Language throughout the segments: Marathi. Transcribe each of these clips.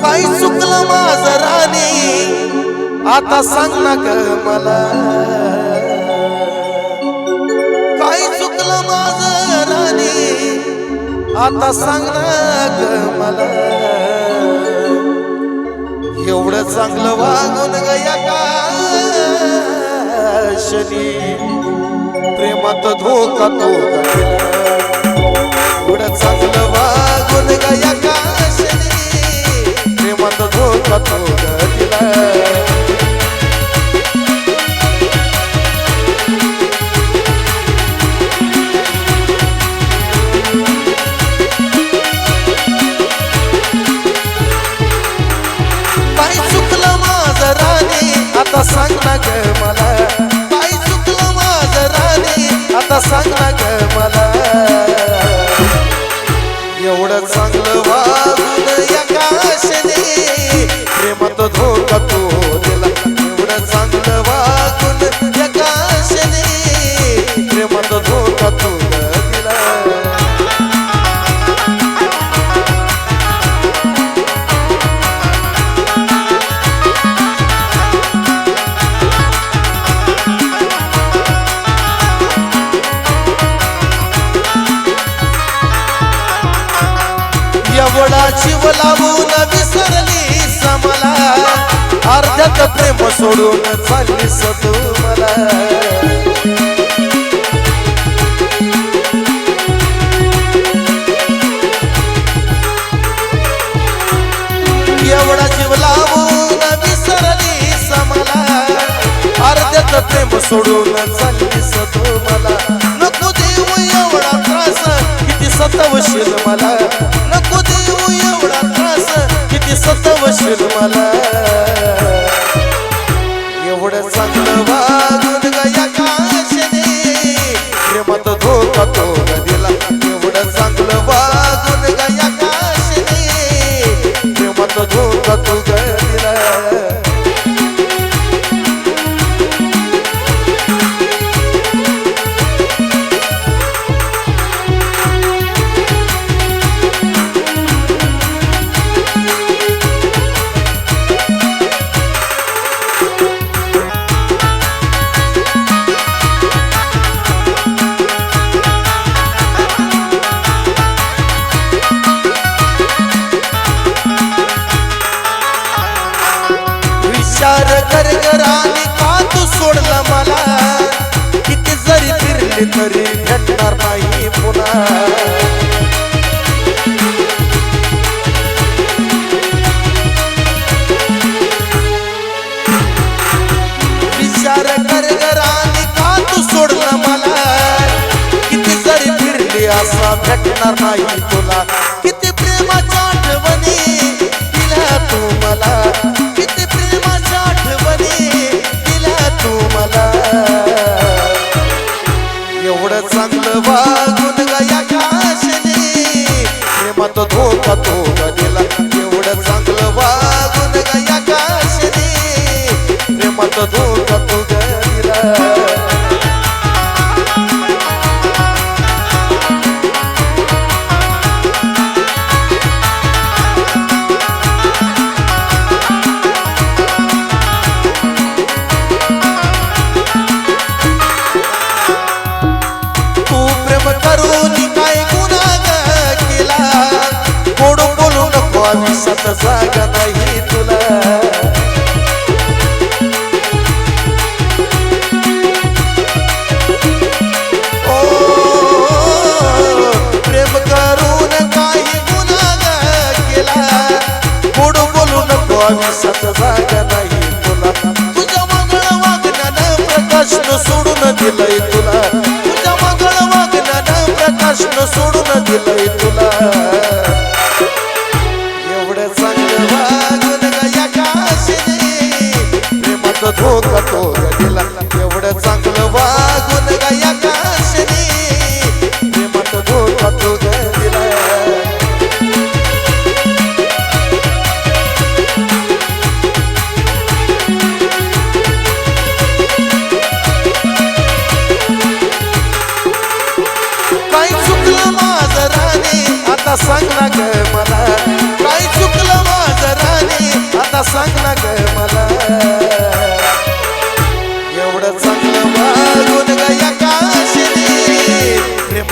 काही चुकलं माझ राणी आता सांग ना ग मला. काही चुकलं माझ राणी आता सांग ना ग मला. एवढं चांगलं वागून गया का शनी प्रेमात धोका तो एवढं चांगलं सांग ना ग मला. लावून विसरली समला. अर्ध्यात प्रेम सोडून चालली तू मला. एवढा जीव लावून विसरली समला. अर्ध्यात प्रेम सोडून चालली तू मला. एवढं विचार कर राणी का तू सोडला मला. किती जरी फिरले तरी भेटणार नाही पुन्हा. विचार कर राणी का तू सोडला मला. किती जरी फिरली असा भेटणार नाही तुला चांगलं बोलू नको जागा नाही तुला. ओ, प्रेम करून काही गुन्हा केला. गोड बोलू नको आयुष्यात जागा नाही तुला. तुझ्या मंगळ वागण्यानं प्रकाशन सोडून दिलंय तुला.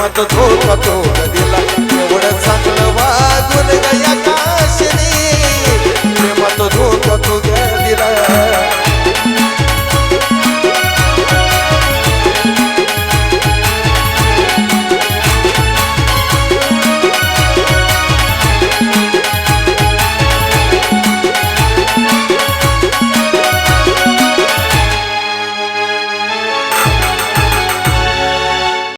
प्रेमात धोका तो दिला. एवढं सांग